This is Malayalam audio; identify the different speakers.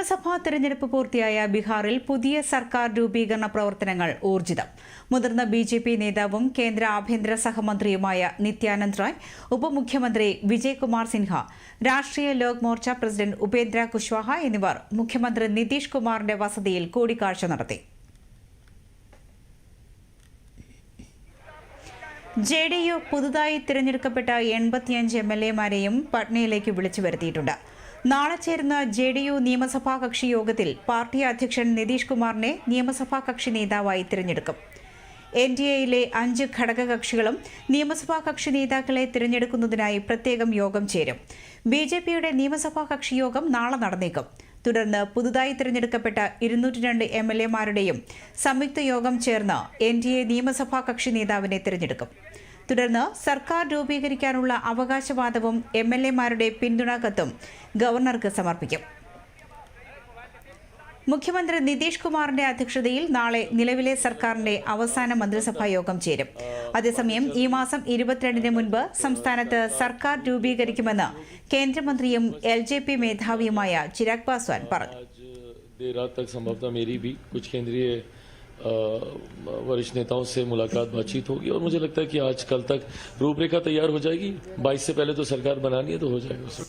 Speaker 1: നിയമസഭാ തെരഞ്ഞെടുപ്പ് പൂർത്തിയായ ബീഹാറിൽ പുതിയ സർക്കാർ രൂപീകരണ പ്രവർത്തനങ്ങൾ ഊർജിതം. മുതിർന്ന ബി ജെ പി നേതാവും കേന്ദ്ര ആഭ്യന്തര സഹമന്ത്രിയുമായ നിത്യാനന്ദ് റായ് ഉപമുഖ്യമന്ത്രി വിജയ്കുമാർ സിൻഹ രാഷ്ട്രീയ ലോക് മോർച്ച പ്രസിഡന്റ് ഉപേന്ദ്ര കുശ്വാഹ എന്നിവർ മുഖ്യമന്ത്രി നിതീഷ് കുമാറിന്റെ വസതിയിൽ കൂടിക്കാഴ്ച നടത്തി. ജെ ഡി യു പുതുതായി തിരഞ്ഞെടുക്കപ്പെട്ട എൺപത്തിയഞ്ച് എം എൽ എമാരെയും പട്നയിലേക്ക് വിളിച്ചു വരുത്തിയിട്ടുണ്ട്. നാളെ ചേരുന്ന ജെ ഡി യു നിയമസഭാ കക്ഷി യോഗത്തിൽ പാർട്ടി അധ്യക്ഷൻ നിതീഷ് കുമാറിനെ നിയമസഭാ കക്ഷി നേതാവായി തിരഞ്ഞെടുക്കും. എൻ ഡി എയിലെ അഞ്ച് ഘടകകക്ഷികളും നിയമസഭാ കക്ഷി നേതാക്കളെ തിരഞ്ഞെടുക്കുന്നതിനായി പ്രത്യേകം യോഗം ചേരും. ബി ജെ പിയുടെ നിയമസഭാ കക്ഷി യോഗം നാളെ നടന്നേക്കും. തുടർന്ന് പുതുതായി തിരഞ്ഞെടുക്കപ്പെട്ട ഇരുന്നൂറ്റി രണ്ട് എം എൽ എമാരുടെയും സംയുക്ത യോഗം ചേർന്ന് എൻ ഡി എ നിയമസഭാ കക്ഷി നേതാവിനെ തിരഞ്ഞെടുക്കും. തുടർന്ന് സർക്കാർ രൂപീകരിക്കാനുള്ള അവകാശവാദവും എം എൽ എമാരുടെ പിന്തുണ കത്തും ഗവർണർക്ക് സമർപ്പിക്കും. മുഖ്യമന്ത്രി നിതീഷ് കുമാറിന്റെ അധ്യക്ഷതയിൽ നാളെ നിലവിലെ സർക്കാരിന്റെ അവസാന മന്ത്രിസഭാ യോഗം ചേരും അതേസമയം ഈ മാസം ഇരുപത്തിരണ്ടിന് മുൻപ് സംസ്ഥാനത്ത് സർക്കാർ രൂപീകരിക്കുമെന്ന് കേന്ദ്രമന്ത്രിയും എൽ ജെ പി മേധാവിയുമായ ചിരാഗ് പാസ്വാൻ പറഞ്ഞു
Speaker 2: आज देर रात तक संभवतः मेरी भी कुछ केंद्रीय अ, वरिष्ठ नेताओं से मुलाकात बातचीत होगी और मुझे लगता है कि आज कल तक रूपरेखा तैयार हो जाएगी 22 से पहले तो सरकार बनानी है तो हो जाएगा उससे